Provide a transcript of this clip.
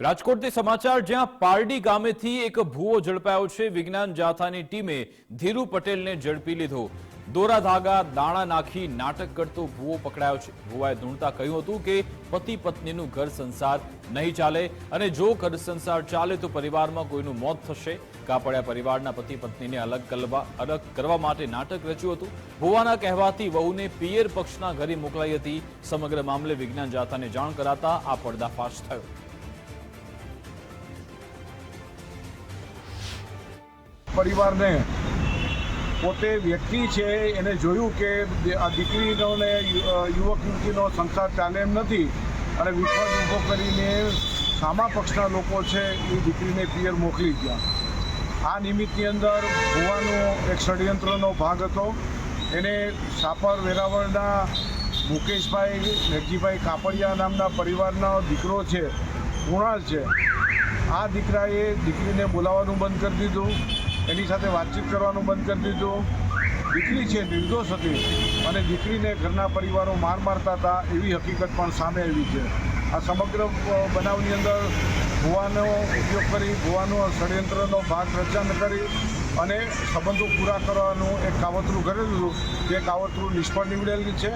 રાજકોટથી સમાચાર, જ્યાં પારડી ગામેથી એક ભૂવો ઝડપાયો છે. વિજ્ઞાન જાથાની ટીમે ધીરુ પટેલને ઝડપી લીધો. દોરા ધાગા દાણા નાખી નાટક કરતો ભૂવો પકડાયો છે. ભૂવાએ ધૂણતા કહ્યું હતું કે પતિ પત્નીનું ઘર સંસાર નહીં ચાલે અને જો ઘર સંસાર ચાલે તો પરિવારમાં કોઈનું મોત થશે. કાપડિયા પરિવારના પતિ પત્નીને અલગ કરવા અલગ કરવા માટે નાટક રચ્યું હતું. ભૂવાના કહેવાથી વહુને પિયર પક્ષના ઘરે મોકલાઈ હતી. સમગ્ર મામલે વિજ્ઞાન જાથાને જાણ કરાતા આ પર્દાફાશ થયો. પરિવારને પોતે વ્યક્તિ છે, એને જોયું કે આ દીકરીનો ને યુવક, યુવતીનો સંસાર ચાલે એમ નથી અને વિશ્વાસ ઊભો કરીને સામા પક્ષના લોકો છે એ દીકરીને પિયર મોકલી ગયા. આ નિમિત્તની અંદર ભુવાનો એક ષડયંત્રનો ભાગ હતો. એને સાપર વેરાવળના મુકેશભાઈ, મેઘજીભાઈ કાપડિયા નામના પરિવારનો દીકરો છે, કુણાલ છે. આ દીકરાએ દીકરીને બોલાવવાનું બંધ કરી દીધું. એની સાથે વાતચીત કરવાનું બંધ કરી દીધું. દીકરી છે, નિર્દોષ હતી અને દીકરીને ઘરના પરિવારો માર મારતા હતા, એવી હકીકત પણ સામે આવી છે. આ સમગ્ર બનાવની અંદર ભુવાનો ઉપયોગ કરી, ભુવાનો ષડયંત્રનો ભાગ રચન કરી અને સંબંધો પૂરા કરવાનું એક કાવતરું કરેલું હતું. તે કાવતરું નિષ્ફળ નીવડેલું છે.